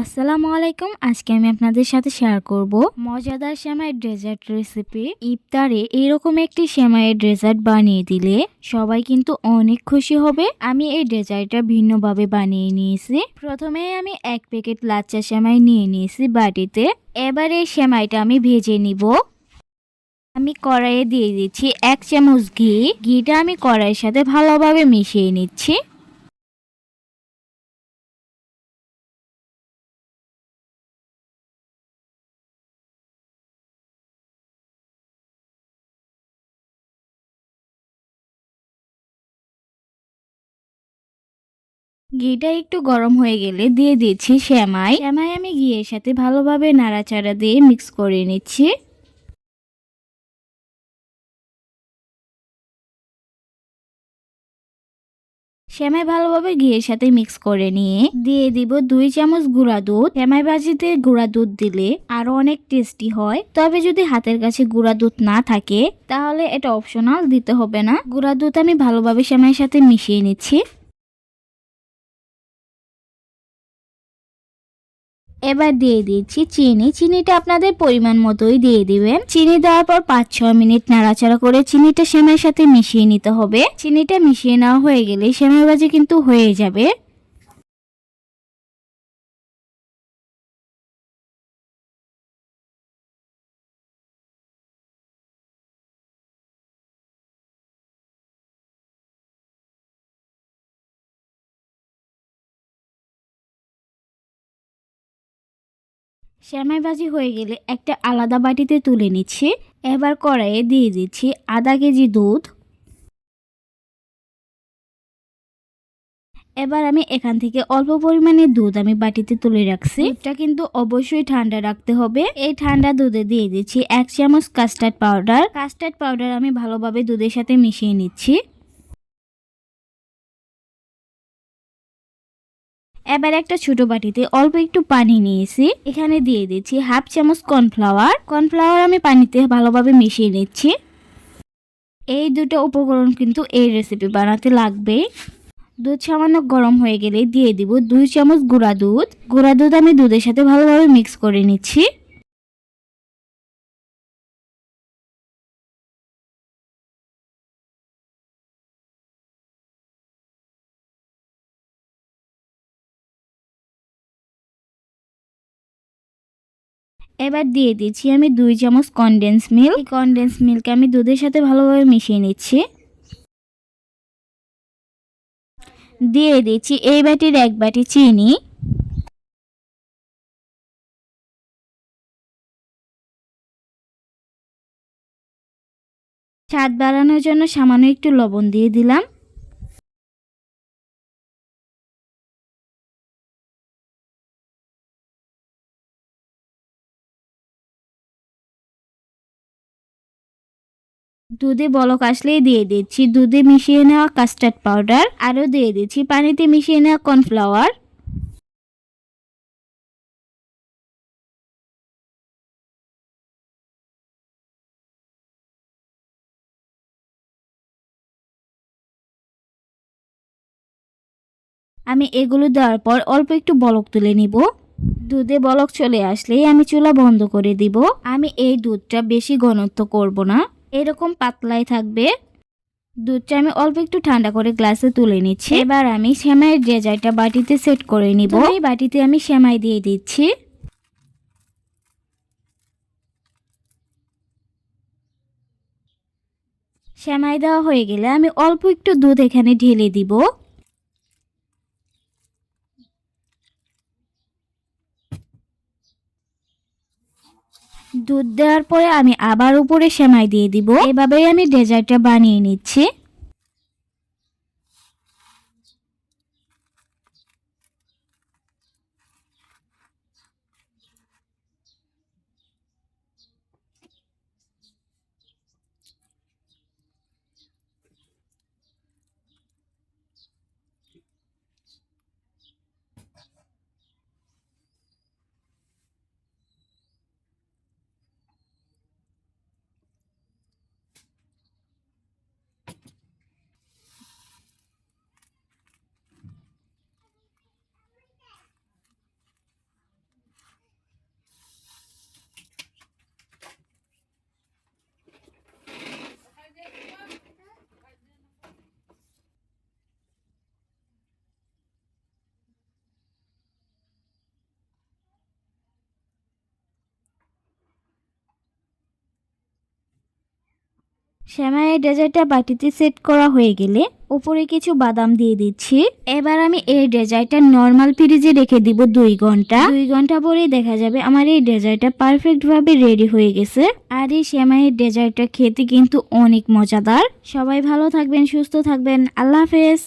আসসালামু আলাইকুম। আজকে আমি আপনাদের সাথে শেয়ার করব মজাদার সেমাইয়ের ডেজার্ট রেসিপি ইফতারে এরকম একটি সেমাইয়ের ডেজার্ট বানিয়ে দিলে সবাই কিন্তু অনেক খুশি হবে। আমি এই ডেজার্টটা ভিন্নভাবে বানিয়ে নিয়েছি। প্রথমে আমি এক প্যাকেট লাচ্চা সেমাই নিয়ে নিয়েছি বাটিতে। এবার এই সেমাইটা আমি ভেজে নিব। আমি কড়াইয়ে দিয়ে দিচ্ছি এক চামচ ঘি। ঘিটা আমি কড়াইয়ের সাথে ভালোভাবে মিশিয়ে নিচ্ছি। ঘিটা একটু গরম হয়ে গেলে দিয়ে দিচ্ছি শ্যামাই শ্যামাই আমি ঘিয়ের সাথে ভালোভাবে নাড়াচাড়া দিয়ে মিক্স করে নিচ্ছি। শ্যামাই ভালোভাবে ঘিয়ের সাথে মিক্স করে নিয়ে দিয়ে দিব দুই চামচ গুঁড়া দুধ। শ্যামাই ভাজিতে গুঁড়া দুধ দিলে আরও অনেক টেস্টি হয়। তবে যদি হাতের কাছে গুঁড়া দুধ না থাকে, তাহলে এটা অপশনাল দিতে হবে না। গুঁড়া দুধ আমি ভালোভাবে শ্যামাইয়ের সাথে মিশিয়ে নিচ্ছি। এবার দিয়ে দিচ্ছি চিনি। চিনিটা আপনাদের পরিমাণ মতোই দিয়ে দিবেন। চিনি দেওয়ার পর পাঁচ ছ মিনিট নাড়াচাড়া করে চিনিটা সেমের সাথে মিশিয়ে নিতে হবে। চিনিটা মিশিয়ে নেওয়া হয়ে গেলে সেমের ভাজি কিন্তু হয়ে যাবে। শ্যামাই ভাজি হয়ে গেলে একটা আলাদা বাটিতে তুলে নিচ্ছি। এবার কড়াইয়ে দিয়ে দিচ্ছি আধা কেজি দুধ। এবার আমি এখান থেকে অল্প পরিমাণে দুধ আমি বাটিতে তুলে রাখছি। এটা কিন্তু অবশ্যই ঠান্ডা রাখতে হবে। এই ঠান্ডা দুধে দিয়ে দিচ্ছি এক চামচ কাস্টার্ড পাউডার। কাস্টার্ড পাউডার আমি ভালোভাবে দুধের সাথে মিশিয়ে নিচ্ছি। এবার একটা ছোট বাটিতে অল্প একটু পানি নিয়েছি। এখানে দিয়ে দিচ্ছি হাফ চামচ কর্নফ্লাওয়ার। কর্নফ্লাওয়ার আমি পানিতে ভালোভাবে মিশিয়ে নিচ্ছি। এই দুটো উপকরণ কিন্তু এই রেসিপি বানাতে লাগবে। দুধ সামান্য গরম হয়ে গেলে দিয়ে দিব দুই চামচ গুঁড়া দুধ। গুঁড়া দুধ আমি দুধের সাথে ভালোভাবে মিক্স করে নিচ্ছি। এবার দিয়ে দিচ্ছি আমি দুই চামচ কনডেন্স মিল্ক এই কনডেন্স মিল্ক আমি দুধের সাথে ভালোভাবে মিশিয়ে নিচ্ছি। দিয়ে দিচ্ছি এই বাটির এক বাটি চিনি। স্বাদ বাড়ানোর জন্য সামান্য একটু লবণ দিয়ে দিলাম। দুধে বলক আসলেই দিয়ে দিচ্ছি। দুধে মিশিয়ে নেওয়া কাস্টার্ড পাউডার আরও দিয়ে দিচ্ছি। পানিতে মিশিয়ে নেওয়া কর্নফ্লাওয়ার আমি এগুলো দেওয়ার পর অল্প একটু বলক তুলে নিব। দুধে বলক চলে আসলেই আমি চুলা বন্ধ করে দিব। আমি এই দুধটা বেশি ঘনত্ব করব না। এরকম পাতলাই থাকবে। দুধটা আমি অল্প একটু ঠান্ডা করে গ্লাসে তুলে নিচ্ছি। এবার আমি সেমাইয়ের জায়গাটা বাটিতে সেট করে নিব এই বাটিতে আমি সেমাই দিয়ে দিচ্ছি। সেমাই দেওয়া হয়ে গেলে আমি অল্প একটু দুধ এখানে ঢেলে দিব। দুধ দেওয়ার পরে আমি আবার উপরে সেমাই দিয়ে দিব। এভাবেই আমি ডেজার্টটা বানিয়ে নিচ্ছি। শ্যামাইয়ের ডেজার্টটা বাটিতে সেট করা হয়ে গেলে উপরে কিছু বাদাম দিয়ে দিচ্ছি। এবার আমি এই ডেজার্টটা নর্মাল ফ্রিজে রেখে দিব দুই ঘণ্টা। দুই ঘণ্টা পরেই দেখা যাবে আমার এই ডেজার্টটা পারফেক্ট ভাবে রেডি হয়ে গেছে। আর এই শ্যামাইয়ের ডেজার্টটা খেতে কিন্তু অনেক মজাদার। সবাই ভালো থাকবেন, সুস্থ থাকবেন। আল্লাহ হাফেজ।